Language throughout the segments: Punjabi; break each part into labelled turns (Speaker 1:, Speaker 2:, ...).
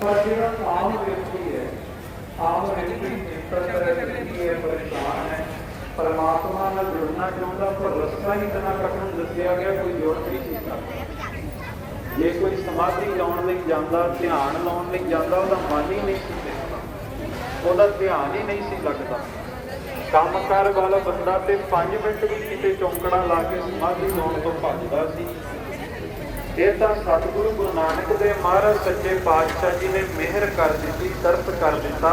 Speaker 1: ਪਰ ਜਿਹੜਾ ਆਮ ਵਿਅਕਤੀ ਹੈ, ਆਮ ਵਿਅਕਤੀ ਜਿਸ ਤਰ੍ਹਾਂ ਹੈ, ਪਰੇਸ਼ਾਨ ਹੈ। ਪਰਮਾਤਮਾ ਨਾਲ ਜੁੜਨਾ ਚਾਹੁੰਦਾ ਪਰ ਰਸਤਾ ਹੀ ਤਨਾ ਤੱਕ ਦੱਸਿਆ ਗਿਆ, ਕੋਈ ਜੁੜ ਨਹੀਂ ਸੀ ਸਕਦਾ ਜੇ ਕੋਈ ਸਮਾਧੀ ਲਾਉਣ ਲਈ ਜਾਂਦਾ, ਧਿਆਨ ਲਾਉਣ ਲਈ ਜਾਂਦਾ, ਉਹਦਾ ਮਨ ਹੀ ਨਹੀਂ ਸੀ ਉਹਦਾ ਧਿਆਨ ਹੀ ਨਹੀਂ ਸੀ ਲੱਗਦਾ। ਕੰਮਕਾਰ ਵਾਲਾ ਬੰਦਾ ਤੇ 5 ਮਿੰਟ ਵੀ ਕਿਤੇ ਚੌਂਕੜਾ ਲਾ ਕੇ ਸਮਾਧੀ ਲਾਉਣ ਤੋਂ ਭੱਜਦਾ ਸੀ। ਇਹ ਤਾਂ ਸਤਿਗੁਰੂ ਗੁਰੂ ਨਾਨਕ ਦੇ ਮਹਾਰਾਜ ਸੱਚੇ ਪਾਤਸ਼ਾਹ ਜੀ ਨੇ ਮਿਹਰ ਕਰ ਦਿੱਤੀ ਤਰਸ ਕਰ ਦਿੱਤਾ।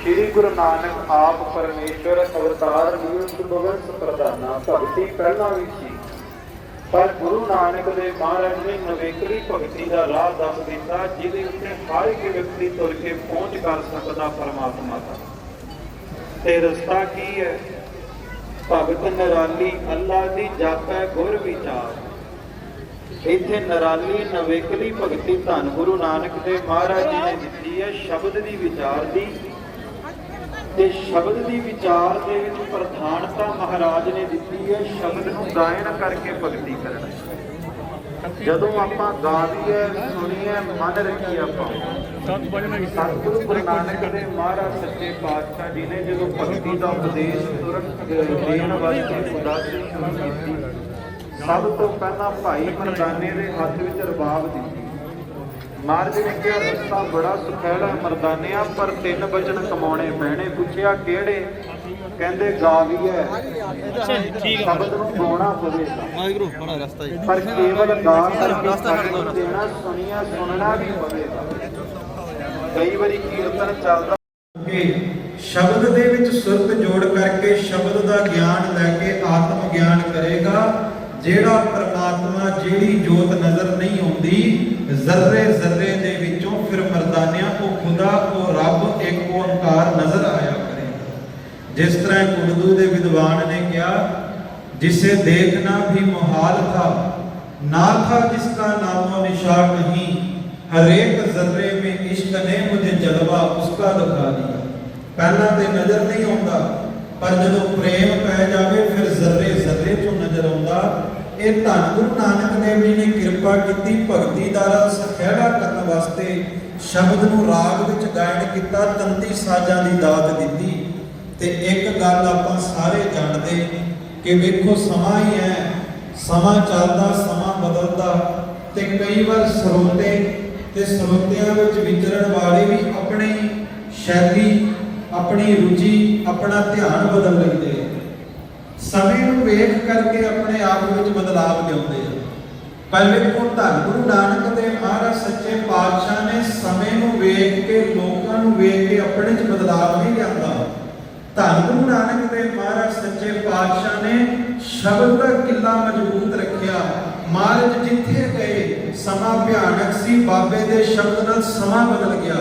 Speaker 1: ਸ੍ਰੀ ਗੁਰੂ ਨਾਨਕ ਆਪ ਪਰਮੇਸ਼ਵਰ ਅਵਤਾਰ ਨਿਯੁਕਤ ਬਵੰਸ ਪ੍ਰਦਾਨਾ ਭਗਤੀ ਪਹਿਲਾਂ ਵੀ ਸੀ। ਪਰ ਗੁਰੂ ਨਾਨਕ ਦੇ ਮਹਾਰਾਜ ਨੇ ਨਵੇਕਲੀ ਭਗਤੀ ਦਾ ਰਾਹ ਦੱਸ ਦਿੱਤਾ, ਜਿਹਦੇ ਉੱਤੇ ਹਰ ਇੱਕ ਵਿਅਕਤੀ ਤੁਰ ਕੇ ਪਹੁੰਚ ਕਰ ਸਕਦਾ ਪਰਮਾਤਮਾ ਤੱਕ ਤੇ ਰਸਤਾ ਕੀ ਹੈ? ਭਗਤ ਨਰਾਲੀ, ਅੱਲਾ ਦੀ ਜਾਤ ਹੈ ਗੁਰ ਵਿਚਾਰ। ਇੱਥੇ ਨਰਾਲੀ ਨਵੇਕਲੀ ਭਗਤੀ ਧੰਨ ਗੁਰੂ ਨਾਨਕ ਦੇਵ ਮਹਾਰਾਜ ਜੀ ਨੇ ਦਿੱਤੀ ਹੈ ਸ਼ਬਦ ਦੀ ਵਿਚਾਰ ਦੀ। ਤੇ ਸ਼ਬਦ ਦੀ ਵਿਚਾਰ ਦੇ ਵਿੱਚ ਪ੍ਰਧਾਨਤਾ ਮਹਾਰਾਜ ਨੇ ਦਿੱਤੀ ਹੈ, ਸ਼ਬਦ ਨੂੰ ਗਾਇਨ ਕਰਕੇ ਭਗਤੀ ਕਰਨਾ। ਜਦੋਂ ਆਪਾਂ ਗਾਵੀਏ ਸੁਣੀਏ, ਮਨ ਰੱਖੀਏ ਆਪਾਂ, ਸਤਿਗੁਰੂ ਗੁਰੂ ਨਾਨਕ ਦੇਵ ਮਹਾਰਾਜ ਸੱਚੇ ਪਾਤਸ਼ਾਹ ਜੀ ਨੇ ਜਦੋਂ ਭਗਤੀ ਦਾ ਉਪਦੇਸ਼ ਤੁਰੰਤ ਦੇਣ ਵਾਸਤੇ ਉਦਾਸੀ ਸ਼ੁਰੂ ਕੀਤੀ ਸਭ ਤੋਂ ਪਹਿਲਾਂ ਭਾਈ ਮਰਦਾਨੇ ਦੇ ਹੱਥ ਵਿੱਚ ਰਬਾਬ ਦਿੱਤੀ। ਮਹਾਰਾਜ ਨੇ ਕਿਹਾ ਰਸਤਾ ਬੜਾ ਸੁਖੈਲਾ ਹੈ ਮਰਦਾਨਿਆ ਪਰ ਤਿੰਨ ਬਚਨ ਕਮਾਉਣੇ ਪੈਣੇ। ਪੁੱਛਿਆ ਕਿਹੜੇ? ਕਹਿੰਦੇ ਗਾਵੀਏ ਸ਼ਬਦ ਨੂੰ ਗਾਉਣਾ ਪਵੇਗਾ
Speaker 2: ਵਾਹਿਗੁਰੂ ਬੜਾ ਰਸਤਾ ਜੀ।
Speaker 1: ਪਰ ਕੇਵਲ ਗਾ ਕਰਕੇ
Speaker 2: ਰਸਤਾ।
Speaker 1: ਦੇਣਾ ਸੁਣੀਆਂ ਸੁਣਨਾ ਵੀ ਪਵੇਗਾ ਕਈ ਵਾਰੀ ਕੀਰਤਨ ਚੱਲਦਾ
Speaker 3: ਕਿ ਸ਼ਬਦ ਦੇ ਵਿੱਚ ਸੁਰਤ ਜੋੜ ਕਰਕੇ ਸ਼ਬਦ ਦਾ ਗਿਆਨ ਲੈ ਕੇ ਆਤਮ ਗਿਆਨ ਕਰੇਗਾ ਜਿਹੜਾ ਪ੍ਰਮਾਤਮਾ ਜਿਹੜੀ ਜੋਤ ਨਜ਼ਰ ਨਹੀਂ ਆਉਂਦੀ, ਜ਼ਰਰੇ ਜ਼ਰਰੇ ਦੇ ਵਿੱਚੋਂ ਫਿਰ ਮਰਦਾਨਿਆਂ ਉਹ ਖੁਦਾ ਉਹ ਰੱਬ ਇੱਕ ਓੰਕਾਰ ਨਜ਼ਰ ਆਇਆ ਕਰੇ। ਜਿਸ ਤਰ੍ਹਾਂ ਉਰਦੂ ਦੇ ਵਿਦਵਾਨ ਨੇ ਕਿਹਾ, ਜਿਸੇ ਦੇਖਣਾ ਵੀ ਮੁਹਾਲ ਥਾ, ਨਾ ਥਾ ਜਿਸ ਦਾ ਨਾਮੋ ਨਿਸ਼ਾਨ ਨਹੀਂ, ਹਰੇਕ ਜ਼ਰਰੇ ਮੇ ਇਸ਼ਕ ਨੇ ਮੁਝੇ ਜਲਵਾ, ਉਸਕਾ ਦਿਖਾ ਦਿਆ। ਪਹਿਲਾਂ ਤੇ ਨਜ਼ਰ ਨਹੀਂ ਆਉਂਦਾ। ਪਰ ਜਦੋਂ ਪ੍ਰੇਮ ਪੈ ਜਾਵੇ, ਫਿਰ ਜ਼ਰਰੇ ਜ਼ਰਰੇ ਤੋਂ ਨਜ਼ਰ ਆਉਂਦਾ। ਇਹ ਧੰਨ ਗੁਰੂ ਨਾਨਕ ਦੇਵ ਜੀ ਨੇ ਕਿਰਪਾ ਕੀਤੀ, ਭਗਤੀ ਦਾ ਰਸ ਖਹਿੜਾ ਕਰਨ ਵਾਸਤੇ ਸ਼ਬਦ ਨੂੰ ਰਾਗ ਵਿੱਚ ਗਾਇਨ ਕੀਤਾ, ਤੰਤੀ ਸਾਜ਼ਾਂ ਦੀ ਦਾਤ ਦਿੱਤੀ। ਤੇ ਇੱਕ ਗੱਲ ਆਪਾਂ ਸਾਰੇ ਜਾਣਦੇ ਕਿ ਵੇਖੋ, ਸਮਾਂ ਹੀ ਹੈ ਸਮਾਂ ਚੱਲਦਾ, ਸਮਾਂ ਬਦਲਦਾ। ਤੇ ਕਈ ਵਾਰ ਸਰੋਤੇ ਤੇ ਸਰੋਤਿਆਂ ਵਿੱਚ ਵਿਚਰਨ ਵਾਲੇ ਵੀ ਆਪਣੀ ਸ਼ੈਲੀ ਆਪਣੀ ਰੁਚੀ, ਆਪਣਾ ਧਿਆਨ ਬਦਲ ਲੈਂਦੇ ਆ। ਸਮੇਂ ਨੂੰ ਵੇਖ ਕਰਕੇ ਆਪਣੇ ਆਪ ਵਿੱਚ ਬਦਲਾਵ ਲਿਆਉਂਦੇ ਆ। ਪਰ ਵੇਖੋ ਧੰਨ ਗੁਰੂ ਨਾਨਕ ਦੇ ਮਹਾਰਾਜ ਸੱਚੇ ਪਾਤਸ਼ਾਹ ਨੇ ਸਮੇਂ ਨੂੰ ਵੇਖ ਕੇ, ਲੋਕਾਂ ਨੂੰ ਵੇਖ ਕੇ ਆਪਣੇ 'ਚ ਬਦਲਾਵ ਨਹੀਂ ਲਿਆਂਦਾ। ਧੰਨ ਗੁਰੂ ਨਾਨਕ ਦੇ ਮਹਾਰਾਜ ਸੱਚੇ ਪਾਤਸ਼ਾਹ ਨੇ ਸ਼ਬਦ ਦਾ ਕਿੱਲਾ ਮਜ਼ਬੂਤ ਰੱਖਿਆ। ਮਹਾਰਾਜ ਜਿੱਥੇ ਗਏ, ਸਮਾਂ ਭਿਆਨਕ ਸੀ, ਬਾਬੇ ਦੇ ਸ਼ਬਦ ਨਾਲ ਸਮਾਂ ਬਦਲ ਗਿਆ।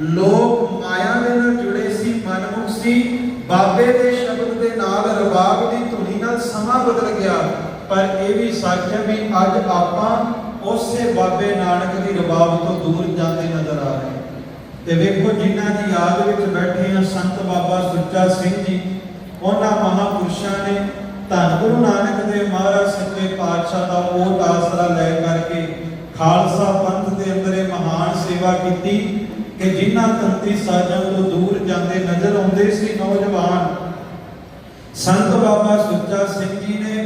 Speaker 3: ਲੋਕ ਮਾਇਆ ਦੇ ਨਾਲ ਜੁੜੇ ਸੀ ਸੀ ਬਾਬੇ ਦੇ ਸ਼ਬਦ ਦੇ ਨਾਲ ਰਬਾਬ ਦੀ ਧੁਨੀ ਨਾਲ ਸਮਾਂ ਬਦਲ ਗਿਆ। ਪਰ ਇਹ ਵੀ ਸੱਚ ਹੈ ਵੀ ਅੱਜ ਆਪਾਂ ਉਸੇ ਬਾਬੇ ਨਾਨਕ ਦੀ ਰਬਾਬ ਤੋਂ ਦੂਰ ਜਾਂਦੇ ਨਜ਼ਰ ਆ ਰਹੇ ਤੇ ਵੇਖੋ ਜਿਨ੍ਹਾਂ ਦੀ ਯਾਦ ਵਿੱਚ ਬੈਠੇ ਆ ਸੰਤ ਬਾਬਾ ਸੁੱਚਾ ਸਿੰਘ ਜੀ। ਉਹਨਾਂ ਮਹਾਪੁਰਸ਼ਾਂ ਨੇ ਧੰਨ ਗੁਰੂ ਨਾਨਕ ਦੇ ਮਹਾਰਾਜ, ਸੱਚੇ ਪਾਤਸ਼ਾਹ ਦਾ ਉਹ ਆਸਰਾ ਲੈ ਕਰਕੇ ਖਾਲਸਾ ਪੰਥ ਦੇ ਅੰਦਰ ਇਹ ਮਹਾਨ ਸੇਵਾ ਕੀਤੀ ਕਿ ਜਿਨ੍ਹਾਂ ਤੰਤੀ ਸਾਜਾਂ ਤੋਂ ਦੂਰ ਜਾਂਦੇ ਨਜ਼ਰ ਆਉਂਦੇ ਸੀ ਨੌਜਵਾਨ ਸੰਤ ਬਾਬਾ ਸੁੱਚਾ ਸਿੰਘ ਜੀ ਨੇ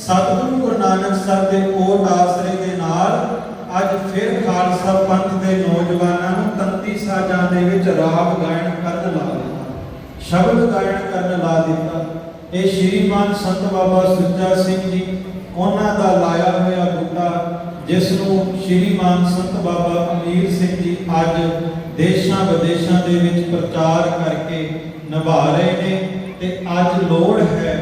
Speaker 3: ਸਤਿਗੁਰੂ ਗੁਰੂ ਨਾਨਕ ਸਾਹਿਬ ਦੇ ਕੋਟ ਆਸਰੇ ਦੇ ਨਾਲ ਅੱਜ ਫਿਰ ਖਾਲਸਾ ਪੰਥ ਦੇ ਨੌਜਵਾਨਾਂ ਨੂੰ ਤੰਤੀ ਸਾਜਾਂ ਦੇ ਵਿੱਚ ਰਾਗ ਗਾਇਨ ਕਰਨ ਲਾ ਦਿੱਤਾ, ਸ਼ਬਦ ਗਾਇਨ ਕਰਨ ਲਾ ਦਿੱਤਾ। ਇਹ ਸ਼੍ਰੀਮਾਨ ਸੰਤ ਬਾਬਾ ਸੁੱਚਾ ਸਿੰਘ ਜੀ ਉਹਨਾਂ ਦਾ ਲਾਇਆ ਹੋਇਆ ਬੂਟਾ ਜਿਸ ਨੂੰ ਸ਼੍ਰੀਮਾਨ ਸੰਤ ਬਾਬਾ ਅਮੀਰ ਸਿੰਘ ਜੀ ਅੱਜ ਦੇਸ਼ਾਂ ਵਿਦੇਸ਼ਾਂ ਦੇ ਵਿੱਚ ਪ੍ਰਚਾਰ ਕਰਕੇ ਨਿਭਾ ਰਹੇ ਨੇ। ਤੇ ਅੱਜ ਲੋੜ ਹੈ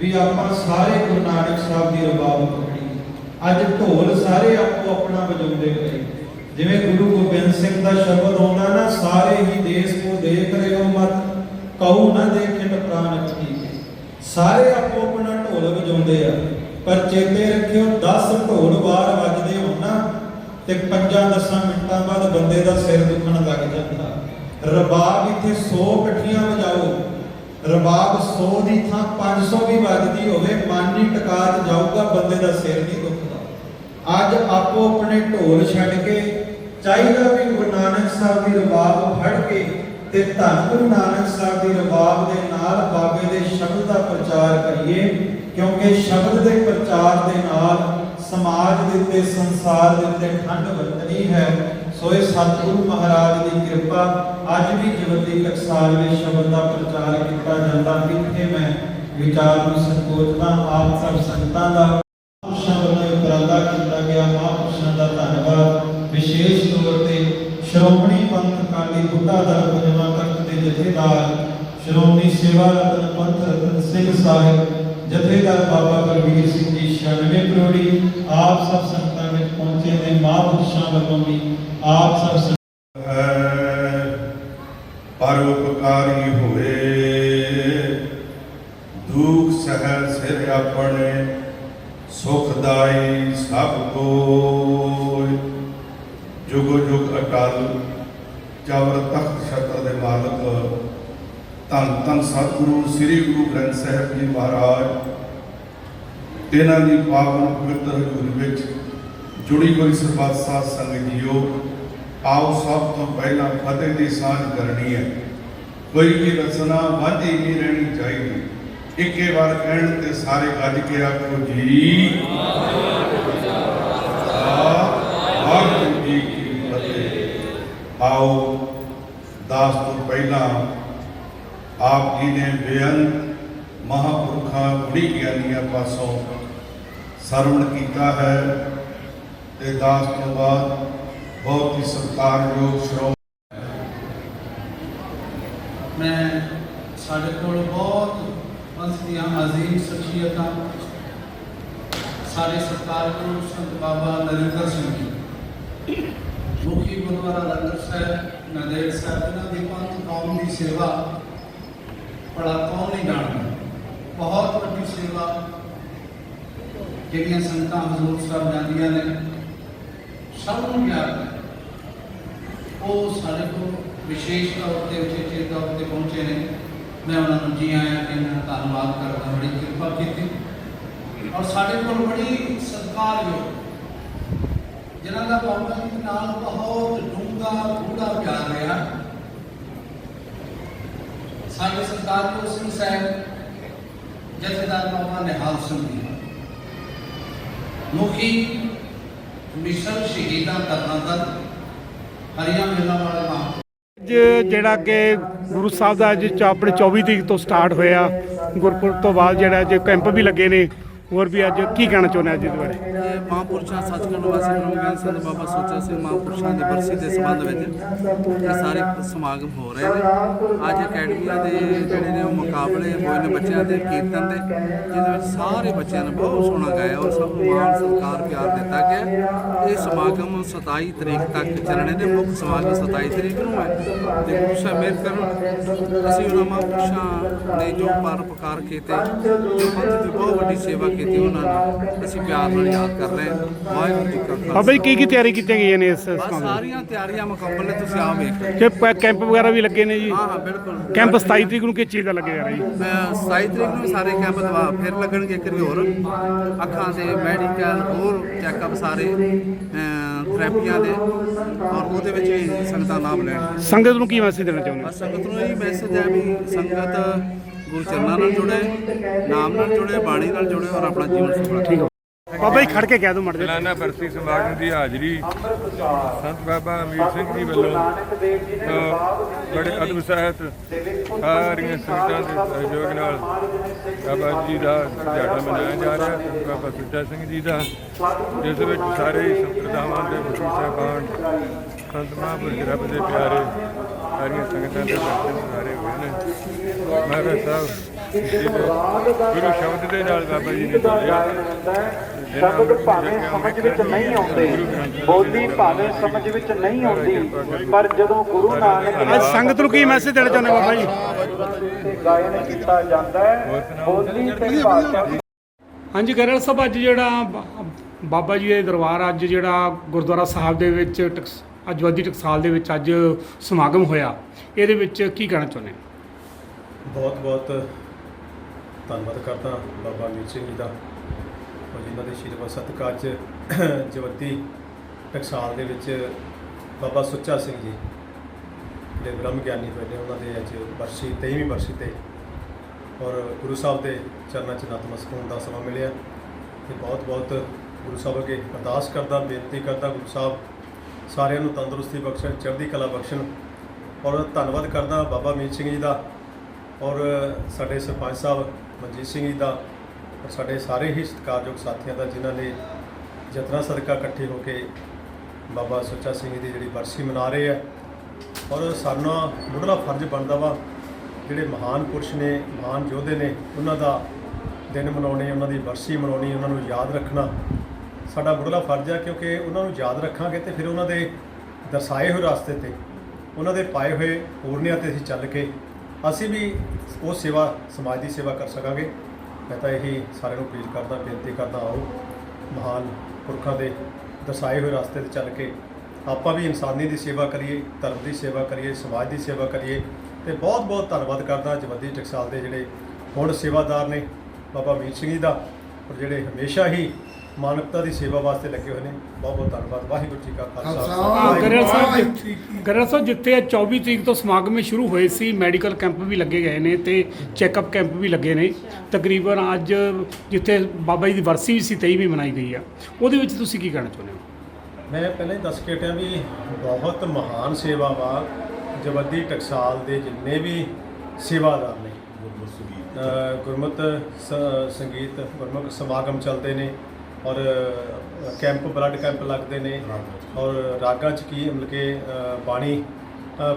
Speaker 3: ਵੀ ਆਪਾਂ ਸਾਰੇ ਗੁਰੂ ਨਾਨਕ ਸਾਹਿਬ ਦੀ ਰਬਾਬ ਪਕੜੀਏ ਅੱਜ ਢੋਲ ਸਾਰੇ ਆਪੋ ਆਪਣਾ ਵਜਾਉਂਦੇ ਪਏ। ਜਿਵੇਂ ਗੁਰੂ ਗੋਬਿੰਦ ਸਿੰਘ ਦਾ ਸ਼ਬਦ ਆਉਂਦਾ ਨਾ, ਸਾਰੇ ਹੀ ਦੇਸ਼ ਕੋ ਦੇਖ ਰਹੇ ਹੋ ਮਤ, ਕਹੂ ਨਾ ਦੇਖਿਨ ਪ੍ਰਾਨ ਕੀ ਸਾਰੇ ਆਪੋ ਆਪਣਾ ਢੋਲ ਵਜਾਉਂਦੇ ਆ, ਪਰ ਚੇਤੇ ਰੱਖਿਓ 10 ਢੋਲ ਬਾਹਰ ਵੱਜਦੇ ਹੋਣ ਨਾ, ਤੇ 5-10 ਮਿੰਟਾਂ ਬਾਅਦ ਬੰਦੇ ਦਾ ਸਿਰ ਦੁਖਣ ਲੱਗ ਜਾਂਦਾ। ਰਬਾਬ ਇੱਥੇ 100 ਇਕੱਠੀਆਂ ਰਬਾਬ 100 ਦੀ ਥਾਂ 500 ਵੀ ਵੱਜਦੀ ਹੋਵੇ, ਮਨ ਨਹੀਂ ਟਿਕਾ ਜਾਊਗਾ ਬੰਦੇ ਦਾ ਸਿਰ ਨਹੀਂ ਦੁਖਦਾ। ਅੱਜ ਆਪੋ ਆਪਣੇ ਢੋਲ ਛੱਡ ਕੇ ਚਾਹੀਦਾ ਵੀ ਗੁਰੂ ਸਾਹਿਬ ਦੀ ਰਬਾਬ ਫੜ ਕੇ ਤੇ ਧੰਨ ਗੁਰੂ ਨਾਨਕ ਸਾਹਿਬ ਦੀ ਰਬਾਬ ਦੇ ਨਾਲ ਬਾਬੇ ਦੇ ਸ਼ਬਦ ਦਾ ਪ੍ਰਚਾਰ ਕਰੀਏ, ਕਿਉਂਕਿ ਸ਼ਬਦ ਦੇ ਪ੍ਰਚਾਰ ਦੇ ਨਾਲ ਸਮਾਜ ਦੇ ਉੱਤੇ, ਸੰਸਾਰ ਦੇ ਉੱਤੇ ਠੰਡ ਵਰਤਣੀ ਹੈ। ਸੋ ਸਤਿਗੁਰੂ ਮਹਾਰਾਜ ਦੀ ਕਿਰਪਾ ਅੱਜ ਵੀ ਜਵੱਦੀ ਟਕਸਾਲ ਵਿੱਚ ਸ਼ਬਦ ਦਾ ਪ੍ਰਚਾਰ ਕੀਤਾ ਜਾਂਦਾ। ਇੱਥੇ ਮੈਂ ਵਿਚਾਰ ਨੂੰ ਸੰਕੋਚਦਾ ਆਪ ਸਭ ਸੰਗਤਾਂ ਦਾ ਮਹਾਂਪੁਰਸ਼ਾਂ ਵੱਲੋਂ ਉਪਰਾਲਾ ਕੀਤਾ ਗਿਆ। ਮਹਾਂਪੁਰਸ਼ਾਂ ਦਾ ਧੰਨਵਾਦ। ਵਿਸ਼ੇਸ਼ ਤੌਰ ਤੇ ਸ਼੍ਰੋਮਣੀ ਪੰਥ ਅਕਾਲੀ ਬੁੱਢਾ ਦਲ ਪੰਜਵਾਂ ਤਖਤ ਦੇ ਜਥੇਦਾਰ, ਸ਼੍ਰੋਮਣੀ ਸੇਵਾ ਰਤਨ ਪੰਥ ਰਤਨ ਸਿੰਘ ਸਾਹਿਬ, ਜਥੇਦਾਰ ਬਾਬਾ ਬਲਬੀਰ ਸਿੰਘ ਜੀ 96 ਕਰੋੜੀ, ਆਪ ਸਭ ਸੰਗਤਾਂ ਵਿੱਚ ਪਹੁੰਚੇ ਨੇ। ਮਹਾਂਪੁਰਸ਼ਾਂ ਵੱਲੋਂ ਵੀ ਆਪ ਸਭ
Speaker 2: ਹੈ ਪਰਉਪਕਾਰੀ ਹੋਏ। ਦੁਖ ਸਹਿ ਸਿਰ ਆਪਣੇ ਸੁਖਦਾਈ ਸਭ ਕੋਇ। ਜੁਗ ਜੁਗ ਅਟਲ ਜਬਰ ਤਖਤ ਛਤਰ ਦੇ ਮਾਲਕ। ਧੰਨ ਧੰਨ ਸਤਿਗੁਰੂ ਸ੍ਰੀ ਗੁਰੂ ਗ੍ਰੰਥ ਸਾਹਿਬ ਜੀ ਮਹਾਰਾਜ। ਇਹਨਾਂ ਦੀ ਪਾਵਨ ਪਵਿੱਤਰ ਹਜ਼ੂਰੀ ਵਿੱਚ ਜੁੜੀ ਹੋਈ ਸਰਬੱਤ ਸਾਧ ਸੰਗਤ ਜੀਓ ਆਓ ਸਭ ਤੋਂ ਪਹਿਲਾਂ ਫਤਿਹ ਦੀ ਸਾਂਝ ਕਰਨੀ ਹੈ। ਕੋਈ ਵੀ ਰਚਨਾ ਵਾਂਝੀ ਨਹੀਂ ਰਹਿਣੀ ਚਾਹੀਦੀ। ਇੱਕੇ ਵਾਰ ਕਹਿਣ ਤੇ ਸਾਰੇ ਗੱਜ ਕੇ ਆਖੋ ਜੀ, ਵਾਹਿਗੁਰੂ ਜੀ ਕੀ ਫਤਿਹ। ਆਓ, ਦਾਸ ਤੋਂ ਪਹਿਲਾਂ ਆਪ ਜੀ ਨੇ ਬੇਅੰਤ ਮਹਾਪੁਰਖਾਂ ਗੁਣੀ ਗਿਆਨੀਆਂ ਪਾਸੋਂ ਸਰਵਣ ਕੀਤਾ ਹੈ। ਤੇ ਦਾਸ ਤੋਂ ਬਾਅਦ ਬਹੁਤ ਹੀ ਸਤਿਕਾਰਯੋਗ ਸ਼੍ਰੋਮਣੀ
Speaker 4: ਮੈਂ ਸਾਡੇ ਕੋਲ ਬਹੁਤ ਪੰਥ ਦੀਆਂ ਅਜ਼ੀਮ ਸ਼ਖਸੀਅਤਾਂ ਸਾਡੇ ਸਤਿਕਾਰਯੋਗ ਸੰਤ ਬਾਬਾ ਨਰਿੰਦਰ ਸਿੰਘ ਜੀ ਮੁਖੀ ਗੁਰਦੁਆਰਾ ਲੰਗਰ ਸਾਹਿਬ ਨੰਦੇੜ ਸਾਹਿਬ ਇਹਨਾਂ ਦੀ ਪੰਥ ਕੌਮ ਦੀ ਸੇਵਾ ਬੜਾ ਕੌਣ ਨਹੀਂ ਜਾਣਦਾ ਬਹੁਤ ਵੱਡੀ ਸੇਵਾ ਜਿਹੜੀਆਂ ਸੰਤਾਂ ਹਜ਼ੂਰ ਸਾਹਿਬ ਜਾਂਦੀਆਂ ਨੇ ਸਭ ਨੂੰ ਯਾਦ ਹੈ। ਉਹ ਸਾਡੇ ਕੋਲ ਵਿਸ਼ੇਸ਼ ਤੌਰ ਤੇ ਉਚੇਚੇ ਤੌਰ ਤੇ ਪਹੁੰਚੇ ਨੇ। ਮੈਂ ਉਹਨਾਂ ਨੂੰ ਜੀ ਆਇਆਂ ਕਹਿੰਦਾ ਧੰਨਵਾਦ ਕਰਦਾ, ਬੜੀ ਕਿਰਪਾ ਕੀਤੀ। ਔਰ ਸਾਡੇ ਕੋਲ ਬੜੀ ਸਤਿਕਾਰਯੋਗ ਜਿਨ੍ਹਾਂ ਦਾ ਬਾਬਾ ਜੀ ਦੇ ਨਾਲ ਬਹੁਤ ਡੂੰਘਾ ਗੂੜਾ ਪਿਆਰ ਰਿਹਾ। ਸਾਡੇ ਸਤਿਕਾਰਯੋਗ ਸਿੰਘ ਸਾਹਿਬ, ਜਥੇਦਾਰ ਬਾਬਾ ਨਿਹਾਲ ਸਿੰਘ ਜੀ। ਮੁਖੀ ਮਿਸ਼ਨ ਸ਼ਹੀਦਾਂ ਕਰਨਾ ਹਰੀਆਂ ਮੇਲਾ ਵਾਲੇ ਮਹਾਂ
Speaker 5: ਅੱਜ ਜਿਹੜਾ ਕਿ ਗੁਰੂ ਸਾਹਿਬ ਦਾ ਅੱਜ ਚ- ਆਪਣੇ 24 ਤਰੀਕ ਤੋਂ ਸਟਾਰਟ ਹੋਇਆ। ਗੁਰਪੁਰਬ ਤੋਂ ਬਾਅਦ ਜਿਹੜਾ ਅੱਜ ਕੈਂਪ ਵੀ ਲੱਗੇ ਨੇ। ਹੋਰ ਵੀ ਅੱਜ ਕੀ ਕਹਿਣਾ ਚਾਹੁੰਦੇ ਅੱਜ ਇਹਦੇ ਬਾਰੇ?
Speaker 4: ਇਹ ਮਹਾਂਪੁਰਸ਼ਾਂ ਸੱਚਖੰਡ ਵਾਸੀ ਬ੍ਰਹਮ ਗਿਆਨ ਸੰਤ ਬਾਬਾ ਸੋਚਾ ਸਿੰਘ ਮਹਾਂਪੁਰਸ਼ਾਂ ਦੀ ਬਰਸੀ ਦੇ ਸੰਬੰਧ ਵਿੱਚ ਇਹ ਸਾਰੇ ਸਮਾਗਮ ਹੋ ਰਹੇ ਨੇ। ਅੱਜ ਅਕੈਡਮੀਆਂ ਦੇ ਜਿਹੜੇ ਨੇ ਉਹ ਮੁਕਾਬਲੇ ਹੋਏ ਨੇ ਬੱਚਿਆਂ ਦੇ ਕੀਰਤਨ ਦੇ, ਜਿਹਦੇ ਵਿੱਚ ਸਾਰੇ ਬੱਚਿਆਂ ਨੇ ਬਹੁਤ ਸੋਹਣਾ ਗਾਇਆ ਔਰ ਸਭ ਨੂੰ ਮਾਣ, ਸਤਿਕਾਰ, ਪਿਆਰ ਦਿੱਤਾ ਗਿਆ ਇਹ ਸਮਾਗਮ 27 ਤਰੀਕ ਤੱਕ ਚੱਲਣੇ ਨੇ, ਮੁੱਖ ਸਮਾਗਮ 27 ਤਰੀਕ ਨੂੰ ਹੈ। ਤੇ ਗੁਰੂ ਸਾਹਿਬ ਮਿਹਰ ਕਰਨ ਅਸੀਂ ਉਹਨਾਂ ਮਹਾਂਪੁਰਸ਼ਾਂ ਨੇ ਜੋ ਪਰਪਕਾਰ ਕੀਤੇ, ਜੋ ਪੰਥ ਦੀ ਬਹੁਤ ਵੱਡੀ ਸੇਵਾ ਕੀਤੀ ਉਹਨਾਂ ਨੂੰ ਅਸੀਂ ਪਿਆਰ ਨਾਲ ਯਾਦ ਕਰ ਰਹੇ ਹਾਂ। ਵਾਹਿਗੁਰੂ ਜੀ ਕਾ ਖਾਲਸਾ।
Speaker 5: ਬਾਬਾ ਜੀ ਕੀ ਕੀ ਤਿਆਰੀ ਕੀਤੀਆਂ ਗਈਆਂ ਨੇ ਇਸ
Speaker 4: ਬਸ
Speaker 5: ਸਮਾਗਮ
Speaker 4: ਸਾਰੀਆਂ ਤਿਆਰੀਆਂ ਮੁਕੰਮਲ ਨੇ ਤੁਸੀਂ ਆਪ ਵੇਖ
Speaker 5: ਪ- ਕੈਂਪ ਵਗੈਰਾ ਵੀ ਲੱਗੇ ਨੇ ਜੀ?
Speaker 4: ਹਾਂ ਹਾਂ ਬਿਲਕੁਲ।
Speaker 5: ਕੈਂਪ 27 ਤਰੀਕ ਨੂੰ ਕਿਸ ਚੀਜ਼ ਦਾ ਲੱਗੇਗਾ ਜੀ?
Speaker 4: ਮੈਂ 27 ਤਰੀਕ ਨੂੰ ਵੀ ਸਾਰੇ ਕੈਂਪ ਦਵਾ ਫਿਰ ਲੱਗਣਗੇ ਇੱਕ ਵਾਰੀ ਹੋਰ। ਅੱਖਾਂ ਦੇ ਮੈਡੀਕਲ ਹੋਰ ਚੈੱਕਅਪ ਸਾਰੇ ਥੈਰੇਪੀਆਂ ਦੇ ਔਰ ਉਹਦੇ ਵਿੱਚ ਵੀ ਸੰਗਤਾਂ ਲਾਭ ਲੈਣ।
Speaker 5: ਸੰਗਤ ਨੂੰ ਕੀ ਮੈਸੇਜ ਦੇਣਾ ਚਾਹੁੰਦੇ ਹੋ?
Speaker 4: ਬਸ ਸੰਗਤ ਨੂੰ ਇਹ ਮੈਸੇਜ ਹੈ ਵੀ ਸੰਗਤ ਗੁਰੂ ਚਰਨਾਂ ਨਾਲ ਜੁੜੇ, ਨਾਮ ਨਾਲ ਜੁੜੇ, ਬਾਣੀ ਨਾਲ ਜੁੜੇ ਔਰ ਆਪਣਾ ਜੀਵਨ ਸਫਲ
Speaker 5: ਠੀਕ ਹੋ ਬਾਬਾ ਜੀ, ਖੜ ਕੇ ਕਹਿ ਦੋ ਮੜ ਜਾ।
Speaker 6: ਸਾਲਾਨਾ ਬਰਸੀ ਸਮਾਗਮ ਦੀ ਹਾਜ਼ਰੀ ਸੰਤ ਬਾਬਾ ਅਮੀਰ ਸਿੰਘ ਜੀ ਵੱਲੋਂ ਬੜੇ ਅਦਬ ਸਹਿਤ ਸਾਰੀਆਂ ਸੰਗਤਾਂ ਦੇ ਸਹਿਯੋਗ ਨਾਲ ਬਾਬਾ ਜੀ ਦਾ ਦਿਹਾੜਾ ਮਨਾਇਆ ਜਾ ਰਿਹਾ ਹੈ ਬਾਬਾ ਸੁੱਚਾ ਸਿੰਘ ਜੀ ਦਾ, ਜਿਸ ਵਿੱਚ ਸਾਰੇ ਸੰਪਰਦਾਵਾਂ ਦੇ ਮੁਖੀ ਸਾਹਿਬਾਨ, ਸੰਤ ਮਹਾਂਪੁਰਖ ਰੱਬ ਦੇ ਪਿਆਰੇ, ਸਾਰੀਆਂ ਸੰਗਤਾਂ ਦੇ ਦਰਸ਼ਨ ਸਾਰੇ ਹੋਏ ਨੇ। ਮਹਾਰਾਜ ਸਾਹਿਬ ਗੁਰੂ ਸ਼ਬਦ ਦੇ ਨਾਲ ਬਾਬਾ ਜੀ ਨੇ ਜੋੜਿਆ।
Speaker 1: ਸ਼ਬਦ ਭਾਵੇਂ ਸਮਝ ਵਿੱਚ ਨਹੀਂ ਆਉਂਦੇ ਬੋਲੀ ਭਾਵੇਂ ਸਮਝ ਵਿੱਚ ਨਹੀਂ ਆਉਂਦੀ ਪਰ ਜਦੋਂ ਗੁਰੂ ਨਾਨਕ
Speaker 5: ਅੱਜ ਸੰਗਤ ਨੂੰ ਕੀ ਮੈਸੇਜ ਦੇਣਾ ਚਾਹੁੰਦੇ ਹੋ ਬਾਬਾ ਜੀ?
Speaker 1: ਗਾਇਨ ਕੀਤਾ ਜਾਂਦਾ ਹੈ ਬੋਲੀ ਤੇ ਭਾਸ਼ਾ।
Speaker 5: ਹਾਂਜੀ ਗਰਲ ਸਾਹਿਬ ਅੱਜ ਜਿਹੜਾ ਬਾਬਾ ਜੀ ਦੇ ਦਰਬਾਰ ਅੱਜ ਜਿਹੜਾ ਗੁਰਦੁਆਰਾ ਸਾਹਿਬ ਦੇ ਵਿੱਚ ਟਕਸ- ਅੱਜ ਵਾਦੀ ਟਕਸਾਲ ਦੇ ਵਿੱਚ ਅੱਜ ਸਮਾਗਮ ਹੋਇਆ। ਇਹਦੇ ਵਿੱਚ ਕੀ ਕਹਿਣਾ ਚਾਹੁੰਦੇ
Speaker 7: ਬਹੁਤ ਬਹੁਤ ਧੰਨਵਾਦ ਕਰਦਾ ਬਾਬਾ ਮੀਰ ਸਿੰਘ ਜੀ ਦਾ। ਔਰ ਜਿਨ੍ਹਾਂ ਦੇ ਆਸ਼ੀਰਵਾਦ ਸਤਿਕਾਰ ਚ ਜਵੱਤੀ ਟਕਸਾਲ ਦੇ ਵਿੱਚ ਬਾਬਾ ਸੁੱਚਾ ਸਿੰਘ ਜੀ ਜਿਹੜੇ ਬ੍ਰਹਮ ਗਿਆਨੀ ਹੋਏ ਨੇ, ਉਹਨਾਂ ਦੇ ਅੱਜ ਬਰਸੀ 23ਵੀਂ ਬਰਸੀ ਤੇ ਔਰ ਗੁਰੂ ਸਾਹਿਬ ਦੇ ਚਰਨਾਂ 'ਚ ਨਤਮਸਤਕ ਹੋਣ ਦਾ ਸਮਾਂ ਮਿਲਿਆ ਤੇ ਬਹੁਤ ਬਹੁਤ ਗੁਰੂ ਸਾਹਿਬ ਅੱਗੇ ਅਰਦਾਸ ਕਰਦਾ, ਬੇਨਤੀ ਕਰਦਾ ਗੁਰੂ ਸਾਹਿਬ, ਸਾਰਿਆਂ ਨੂੰ ਤੰਦਰੁਸਤੀ ਬਖਸ਼ਣ, ਚੜ੍ਹਦੀ ਕਲਾ ਬਖਸ਼ਣ ਔਰ ਧੰਨਵਾਦ ਕਰਦਾ ਬਾਬਾ ਮੀਤ ਸਿੰਘ ਜੀ ਦਾ ਔਰ ਸਾਡੇ ਸਰਪੰਚ ਸਾਹਿਬ ਮਨਜੀਤ ਸਿੰਘ ਜੀ ਦਾ ਔਰ ਸਾਡੇ ਸਾਰੇ ਹੀ ਸਤਿਕਾਰਯੋਗ ਸਾਥੀਆਂ ਦਾ, ਜਿਨ੍ਹਾਂ ਨੇ ਜਤਨਾ ਸਦਕਾ ਇਕੱਠੇ ਹੋ ਕੇ ਬਾਬਾ ਸੁੱਚਾ ਸਿੰਘ ਦੀ ਜਿਹੜੀ ਬਰਸੀ ਮਨਾ ਰਹੇ ਆ। ਔਰ ਸਾਡਾ ਮੁੱਢਲਾ ਫਰਜ਼ ਬਣਦਾ ਵਾ, ਜਿਹੜੇ ਮਹਾਨ ਪੁਰਸ਼ ਨੇ, ਮਹਾਨ ਯੋਧੇ ਨੇ, ਉਹਨਾਂ ਦਾ ਦਿਨ ਮਨਾਉਣੇ, ਉਹਨਾਂ ਦੀ ਬਰਸੀ ਮਨਾਉਣੀ, ਉਹਨਾਂ ਨੂੰ ਯਾਦ ਰੱਖਣਾ। ਸਾਡਾ ਮੁੱਢਲਾ ਫਰਜ਼ ਆ, ਕਿਉਂਕਿ ਉਹਨਾਂ ਨੂੰ ਯਾਦ ਰੱਖਾਂਗੇ ਤੇ ਫਿਰ ਉਹਨਾਂ ਦੇ ਦਰਸਾਏ ਹੋਏ ਰਸਤੇ ਤੇ, ਉਹਨਾਂ ਦੇ ਪਾਏ ਹੋਏ ਪੂਰਨਿਆਂ ਤੇ ਅਸੀਂ ਚੱਲ ਕੇ, ਅਸੀਂ ਵੀ ਉਹ ਸੇਵਾ, ਸਮਾਜ ਦੀ ਸੇਵਾ ਕਰ ਸਕਾਂਗੇ। ਮੈਂ ਤਾਂ ਇਹੀ ਸਾਰਿਆਂ ਨੂੰ ਅਪੀਲ ਕਰਦਾ, ਬੇਨਤੀ ਕਰਦਾ, ਆਓ ਮਹਾਨ ਪੁਰਖਾਂ ਦੇ ਦਰਸਾਏ ਹੋਏ ਰਸਤੇ ਤੇ ਚੱਲ ਕੇ ਆਪਾਂ ਵੀ ਇਨਸਾਨੀ ਦੀ ਸੇਵਾ ਕਰੀਏ, ਧਰਮ ਦੀ ਸੇਵਾ ਕਰੀਏ, ਸਮਾਜ ਦੀ ਸੇਵਾ ਕਰੀਏ ਤੇ ਬਹੁਤ ਬਹੁਤ ਧੰਨਵਾਦ ਕਰਦਾ ਜਵੱਦੀ ਟਕਸਾਲ ਦੇ ਜਿਹੜੇ ਹੁਣ ਸੇਵਾਦਾਰ ਨੇ, ਬਾਬਾ ਮੀਤ ਸਿੰਘ ਜੀ ਦਾ, ਔਰ ਜਿਹੜੇ ਹਮੇਸ਼ਾ ਹੀ ਮਾਨਵਤਾ ਦੀ ਸੇਵਾ ਵਾਸਤੇ ਲੱਗੇ ਹੋਏ ਨੇ। ਬਹੁਤ ਬਹੁਤ ਧੰਨਵਾਦ। ਵਾਹਿਗੁਰੂ ਜੀ ਕਾ ਖਾਲਸਾ। ਕੀ
Speaker 5: ਸਾਹਿਬ ਗਰੇਵਾਲ ਸਾਹਿਬ ਜਿੱਥੇ ਇਹ 24 ਤਰੀਕ ਤੋਂ ਸਮਾਗਮ ਸ਼ੁਰੂ ਹੋਏ ਸੀ ਮੈਡੀਕਲ ਕੈਂਪ ਵੀ ਲੱਗੇ ਗਏ ਨੇ ਤੇ ਚੈੱਕਅਪ ਕੈਂਪ ਵੀ ਲੱਗੇ ਨੇ। ਤਕਰੀਬਨ ਅੱਜ ਜਿੱਥੇ ਬਾਬਾ ਜੀ ਦੀ ਵਰਸੀ ਵੀ ਸੀ 23ਵੀਂ ਮਨਾਈ ਗਈ ਆ। ਉਹਦੇ ਵਿੱਚ ਤੁਸੀਂ ਕੀ ਕਹਿਣਾ ਚਾਹੁੰਦੇ ਹੋ?
Speaker 7: ਮੈਂ ਪਹਿਲਾਂ ਹੀ ਦੱਸ ਕੇ ਹਟਿਆ ਵੀ ਬਹੁਤ ਮਹਾਨ ਸੇਵਾ ਵਾ ਜਵੱਦੀ ਟਕਸਾਲ ਦੇ ਜਿੰਨੇ ਵੀ ਸੇਵਾਦਾਰ ਨੇ। ਗੁਰਮਤ ਸ- ਸੰਗੀਤ ਗੁਰਮੁਖ ਸਮਾਗਮ ਚੱਲਦੇ ਨੇ। ਔਰ ਕੈਂਪ ਬਲੱਡ ਕੈਂਪ ਲੱਗਦੇ ਨੇ। ਔਰ ਰਾਗਾਂ ਚ ਕੀ ਮਤਲਬ ਕਿ ਬਾਣੀ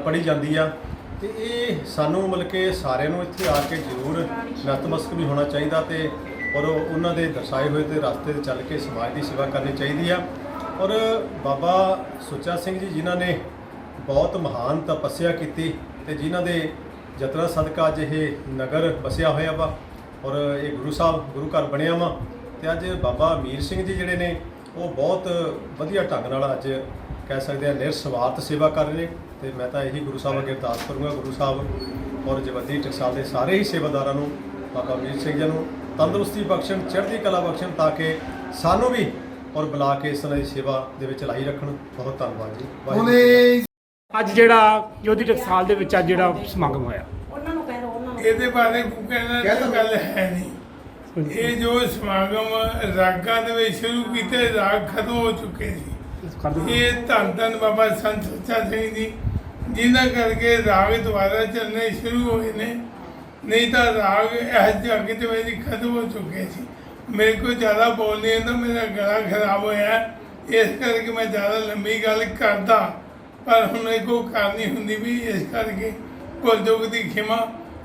Speaker 7: ਪੜੀ ਜਾਂਦੀ ਆ। ਤੇ ਇਹ ਸਾਨੂੰ ਮਤਲਬ ਕਿ ਸਾਰਿਆਂ ਨੂੰ ਇੱਥੇ ਆ ਕੇ ਜ਼ਰੂਰ ਨਤਮਸਤਕ ਵੀ ਹੋਣਾ ਚਾਹੀਦਾ ਤੇ ਔਰ ਉਹਨਾਂ ਦੇ ਦਰਸਾਏ ਹੋਏ ਤੇ ਰਸਤੇ ਤੇ ਚੱਲ ਕੇ ਸਮਾਜ ਦੀ ਸੇਵਾ ਕਰਨੀ ਚਾਹੀਦੀ ਆ। ਔਰ ਬਾਬਾ ਸੁੱਚਾ ਸਿੰਘ ਜੀ ਜਿਨ੍ਹਾਂ ਨੇ ਬਹੁਤ ਮਹਾਨ ਤਪੱਸਿਆ ਕੀਤੀ ਤੇ ਜਿਨ੍ਹਾਂ ਦੇ ਯਤਨਾਂ ਸਦਕਾ ਅੱਜ ਇਹ ਨਗਰ ਵਸਿਆ ਹੋਇਆ ਵਾ। ਔਰ ਇਹ ਗੁਰੂ ਸਾਹਿਬ ਗੁਰੂ ਘਰ ਬਣਿਆ ਵਾ। ਤੇ ਅੱਜ ਬਾਬਾ ਮੀਰ ਸਿੰਘ ਜੀ ਜਿਹੜੇ ਨੇ ਉਹ ਬਹੁਤ ਵਧੀਆ ਢੰਗ ਨਾਲ ਅੱਜ ਕਹਿ ਸਕਦੇ ਆ ਨਿਰਸਵਾਰਥ ਸੇਵਾ ਕਰ ਰਹੇ ਨੇ। ਤੇ ਮੈਂ ਤਾਂ ਇਹੀ ਗੁਰੂ ਸਾਹਿਬ ਅੱਗੇ ਅਰਦਾਸ ਕਰੂੰਗਾ ਗੁਰੂ ਸਾਹਿਬ ਔਰ ਜਵੱਦੀ ਟਕਸਾਲ ਦੇ ਸਾਰੇ ਹੀ ਸੇਵਾਦਾਰਾਂ ਨੂੰ ਬਾਬਾ ਮੀਰ ਸਿੰਘ ਜੀ ਨੂੰ ਤੰਦਰੁਸਤੀ ਬਖਸ਼ਣ ਚੜ੍ਹਦੀ ਕਲਾ ਬਖਸ਼ਣ ਤਾਂ ਕਿ ਸਾਨੂੰ ਵੀ ਔਰ ਬੁਲਾ ਕੇ ਇਸ ਤਰ੍ਹਾਂ ਦੀ ਸੇਵਾ ਦੇ ਵਿੱਚ ਲਾਈ ਰੱਖਣ। ਬਹੁਤ ਧੰਨਵਾਦ ਜੀ। ਵਾਹਿਗੁਰੂ
Speaker 5: ਅੱਜ ਜਿਹੜਾ ਯੋਧੀ ਟਕਸਾਲ ਦੇ ਵਿੱਚ ਅੱਜ ਜਿਹੜਾ ਸਮਾਗਮ ਹੋਇਆ।
Speaker 8: ਉਹਨਾਂ ਨੂੰ ਕਹਿ ਦੋ ਉਹਨਾਂ ਨੂੰ।
Speaker 9: ਇਹਦੇ ਬਾਰੇ ਕੋਈ ਕਹਿਣਾ ਗੱਲ ਹੈ ਨਹੀਂ। ਇਹ ਜੋ ਸਮਾਗਮ ਰਾਗਾਂ ਦੇ ਵਿੱਚ ਸ਼ੁਰੂ ਕੀਤੇ ਰਾਗ ਖਤਮ ਹੋ ਚੁੱਕੇ ਸੀ। ਇਹ ਧੰਨ ਧੰਨ ਬਾਬਾ ਸੰਤ ਸੁੱਚਾ ਸਿੰਘ ਜੀ ਜਿਨ੍ਹਾਂ ਕਰਕੇ ਰਾਗ ਦੁਬਾਰਾ ਚੱਲਣੇ ਸ਼ੁਰੂ ਹੋਏ ਨੇ ਨਹੀਂ ਤਾਂ ਰਾਗ ਇਹ ਜੱਗ ਦੇ ਵਿੱਚ ਖਤਮ ਹੋ ਚੁੱਕੇ ਸੀ ਮੇਰੇ ਕੋਲ ਜ਼ਿਆਦਾ ਬੋਲ ਨਹੀਂ ਆਉਂਦਾ ਮੇਰਾ ਗਲਾ ਖਰਾਬ ਹੋਇਆ ਹੈ। ਇਸ ਕਰਕੇ ਮੈਂ ਜ਼ਿਆਦਾ ਲੰਬੀ ਗੱਲ ਕਰਦਾ ਪਰ ਹੁਣ ਇਹ ਕੋ ਕਰਨੀ ਹੁੰਦੀ ਵੀ ਇਸ ਕਰਕੇ ਭੁੱਲ ਚੁੱਕ ਦੀ ਖਿਮਾ